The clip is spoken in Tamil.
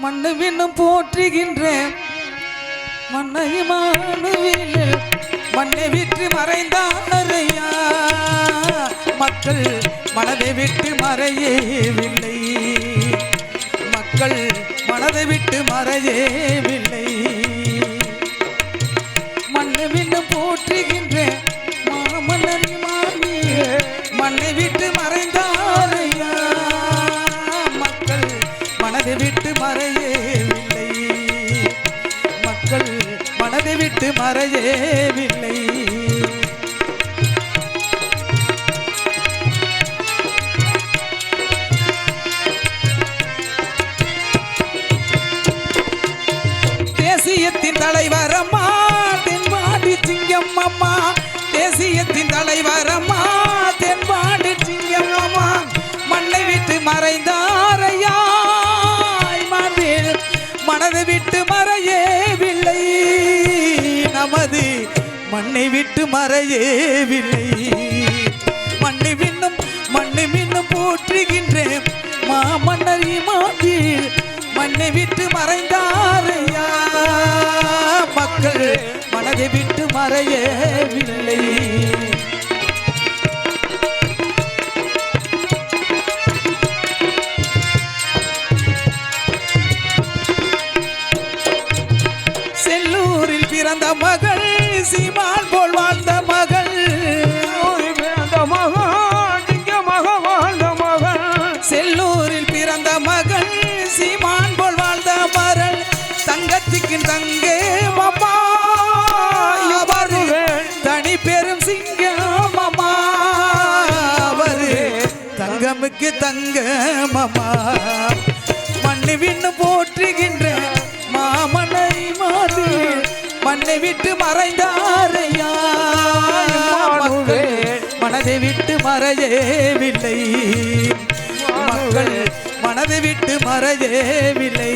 மண்ணு விண்ணும் போற்றுகின்றேன் மண்ணை மாணுவில் மண்ணை விற்று மறைந்தாரையா மக்கள் மனதை விட்டு மறையவில்லை. மக்கள் மனதை விட்டு மறையவில்லை. மறையவில்லை. மக்கள் மனதை விட்டு மறையவில்லை. தேசியத்தின் தலைவர் அம்மா தென்பாண்டி சிங்கம் அம்மா மனதை விட்டு மறையவில்லை. நமது மண்ணை விட்டு மறையவில்லை. மண்ணை விண்ணும் மண்ணை மின்னும் போற்றுகின்றேன். மாமன்னரி மாட்டி மண்ணை விட்டு மறைந்தாரையா? மக்கள் மனதை விட்டு மறையவில்லை. பிறந்த மகள் சீமான் போல் வாழ்ந்த மகள். பிறந்த மகள் இங்க மக வாழ்ந்த மகன் செல்லூரில் பிறந்த மகள் சீமான் போல் வாழ்ந்த மகள். தங்கத்திற்கு தங்கே மாமா. தனி பெரும் சிங்கம் மாமா. அவரு தங்கமுக்கு தங்க மாமா. மண்ணு விண்ணு போற்றுகின்ற மண்ணை விட்டு மறைந்தாரையா? மனதை விட்டு மறையவில்லை. மக்கள் மனதை விட்டு மறையவில்லை.